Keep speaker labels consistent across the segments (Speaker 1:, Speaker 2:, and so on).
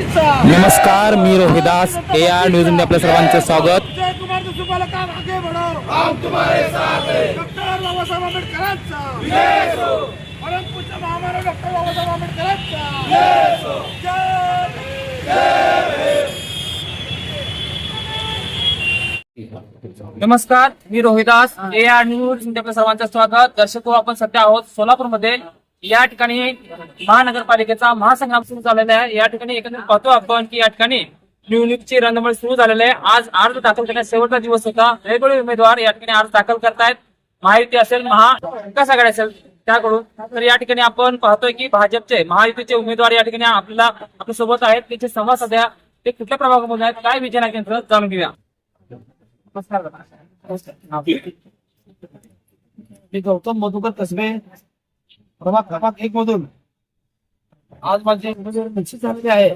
Speaker 1: नमस्कार मी Rohidas A R न्यूजमध्ये आपल्या सर्वांचे स्वागत.
Speaker 2: हैं.
Speaker 3: नमस्कार मी रोहिदास ए आर न्यूजमध्ये आपल्या सर्वांचं स्वागत. दर्शक हो, आपण सध्या आहोत सोलापूरमध्ये. या ठिकाणी महानगरपालिकेचा महासंग्राम सुरू झालेला आहे. या ठिकाणी एकंदरीत पाहतो आपण की या ठिकाणी निवडणुकीची रणधुमाळी सुरू झालेली आहे. आज अर्ज दाखल करण्याचा शेवटचा दिवस होता. वेगवेगळे उमेदवार या ठिकाणी अर्ज दाखल करतायत. महायुती असेल महाविकास आघाडी असेल त्याकडून. तर या ठिकाणी आपण पाहतोय की भाजपचे महायुतीचे उमेदवार या ठिकाणी आपल्याला आपल्यासोबत आहेत. त्याचे संवाद सध्या. ते कुठल्या प्रभागामधून आहेत? काय विजय केंद्र जाणून घेऊया. नमस्कार.
Speaker 2: मी गौतम मधुकर कसबे. प्रभाग क्रमांक एक मधून आज माझे निश्चित झालेले आहे.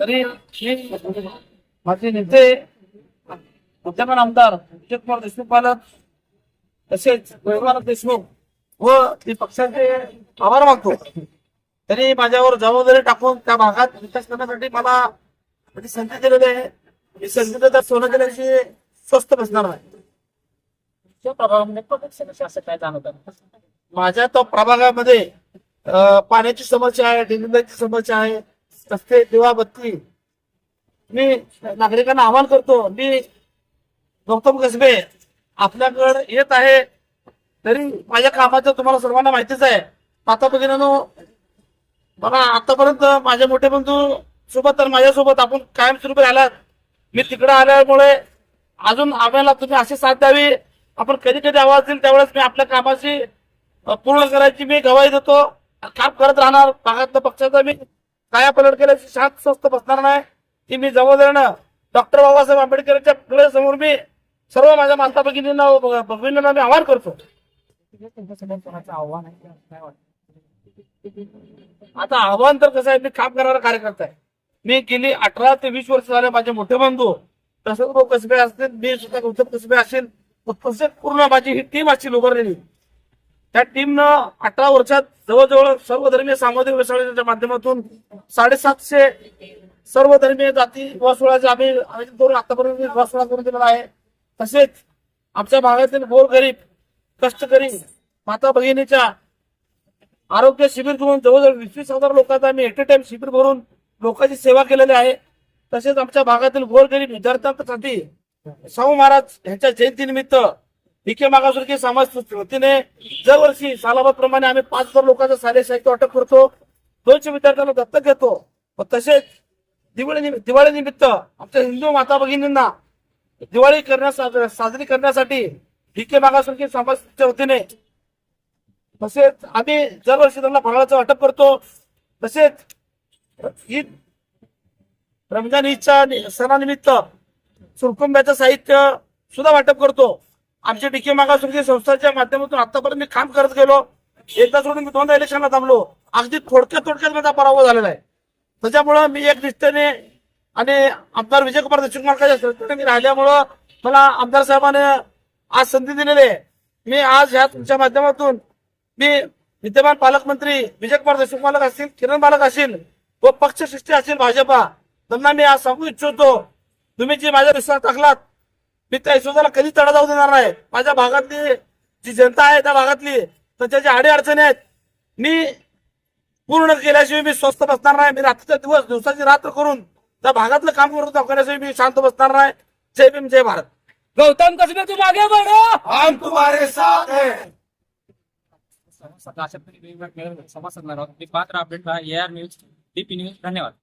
Speaker 2: तरी माझे नेते विद्यमान आमदार अजित कुमार देशमुख पालक तसेच वैभवानंद देशमुख व ते पक्षाचे आभार मागतो तरी माझ्यावर जबाबदारी टाकून त्या भागात विकास करण्यासाठी मला जी संधी दिलेली आहे. ही संधी तर सोनं दिल्याची स्वस्त बसणार आहे.
Speaker 3: त्या प्रभागामध्ये असं काय
Speaker 2: माझ्या तो प्रभागामध्ये पाण्याची समस्या आहे डिलिंदाची समस्या आहे रस्ते दिवाबत्ती मी नागरिकांना आवाहन करतो मी गौतम कसबे आपल्याकडे येत आहे तरी माझ्या कामाचं तुम्हाला सर्वांना माहितीच आहे. आता भगिनीनो मला आतापर्यंत माझे मोठे बंधू सोबत तर माझ्यासोबत आपण कायमस्वरूपी आलात मी तिकडे आल्यामुळे अजून आम्हाला तुम्ही अशी साथ द्यावी. आपण कधी कधी आवाज देईल त्यावेळेस मी आपल्या कामाची पूर्ण करायची मी गवाही देतो. काम करत राहणार. भागातल्या पक्षाचा मी काया पलट केल्याची शांत स्वस्त बसणार नाही. ती मी जबाबदारीनं डॉक्टर बाबासाहेब आंबेडकरांच्या पुढे समोर मी सर्व माझ्या माता भगिनींना भगिनींना मी आवाहन करतो.
Speaker 3: आव्हान
Speaker 2: आता आव्हान तर कसं आहे मी काम करणारा कार्यकर्ता आहे. मी गेली अठरा ते वीस वर्ष झाले माझे मोठे बंधू. तसंच भाऊ कसबे असतील मी सुद्धा गौतम कसबे असेल पूर्ण माझी ही टीम असेल उभारलेली त्या टीमनं अठरा वर्षात जवळजवळ सर्व धर्मीय सामाजिक व्यवसायाच्या माध्यमातून साडेसातशे सर्व धर्मीय जाती विवाह सोहळ्याचे आम्ही आयोजन करून आतापर्यंत विवाह सोहळा करून दिलेला आहे तसेच आमच्या भागातील गोरगरीब कष्टकरी माता भगिनीच्या आरोग्य शिबिर करून जवळजवळ वीस हजार लोकांचा आम्ही एट ए टाइम शिबिर भरून लोकांची सेवा केलेली आहे. तसेच आमच्या भागातील गोरगरीब विद्यार्थ्यांसाठी शाहू महाराज यांच्या जयंतीनिमित्त डीके मागासवर्गीय समाज वतीने दरवर्षी सालाबाप्रमाणे आम्ही पाच हजार लोकांचं सारे साहित्य वाटप करतो. दोनशे विद्यार्थ्यांना दत्तक घेतो. व तसेच दिवाळी दिवाळी निमित्त आमच्या हिंदू माता भगिनींना दिवाळी करण्यास साजरी करण्यासाठी डीके मागासवर्गीय समाजच्या वतीने तसेच आम्ही दरवर्षी त्यांना फळाचं वाटप करतो. तसेच ईद रमजान ईदच्या सणानिमित्त सुरकुंब्याचं साहित्य सुद्धा वाटप करतो. आमच्या डीके मागासवर्गीय संस्थांच्या माध्यमातून आतापर्यंत मी काम करत गेलो. एकदा सोडून मी दोनदा इलेक्शनला थांबलो. अगदी थोडक्यात थोडक्यात माझा पराभव झालेला आहे. त्याच्यामुळं मी एक निष्ठेने आणि आमदार विजयकुमार देशमुख मार्गाच्या संस्थेने मी राहिल्यामुळं मला आमदार साहेबांनी आज संधी दिलेली आहे. मी आज ह्या तुमच्या माध्यमातून मी विद्यमान पालकमंत्री विजयकुमार देशमुख मालक असतील किरण मालक असतील व पक्षश्रेष्ठी असतील भाजपा त्यांना मी आज सांगू इच्छितो. तुम्ही जी माझ्या विश्वास टाकलात मी त्या विश्वासाला कधीच तडा जाऊ देणार नाही माझ्या भागातली जी जनता आहे त्या भागातली त्यांच्या ज्या अडी अडचणी आहेत मी पूर्ण केल्याशिवाय मी स्वस्त बसणार नाही मी रात्रीचा दिवस दिवसाची रात्र करून त्या भागातलं काम करून दाखवण्याशिवाय मी शांत बसणार नाही जय भीम जय भारत
Speaker 3: गौतम कसबे तुम आगे बढ़ो
Speaker 2: हम तुम्हारे साथ हैं
Speaker 3: सध्या अशा वेगवेगळ्या समाज साधणार आहोत मी पात्र update A R news DP news धन्यवाद